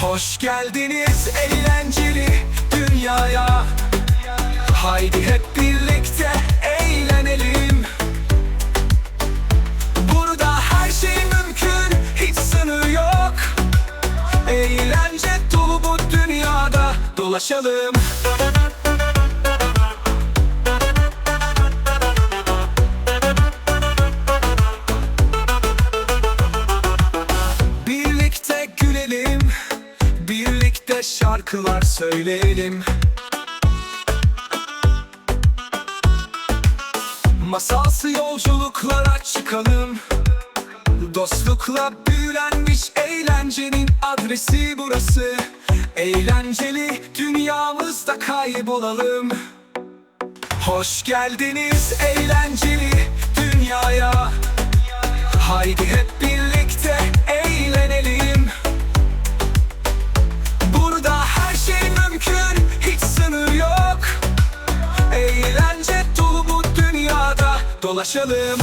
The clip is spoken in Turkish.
Hoş geldiniz eğlenceli dünyaya. Haydi hep birlikte eğlenelim. Burada her şey mümkün hiç sınır yok. Eğlence dolu bu dünyada dolaşalım şarkılar söyleyelim. Masalsı yolculuklara çıkalım. Dostlukla büyülenmiş eğlencenin adresi burası. Eğlenceli dünyamızda kaybolalım. Hoş geldiniz eğlenceli dünyaya dolaşalım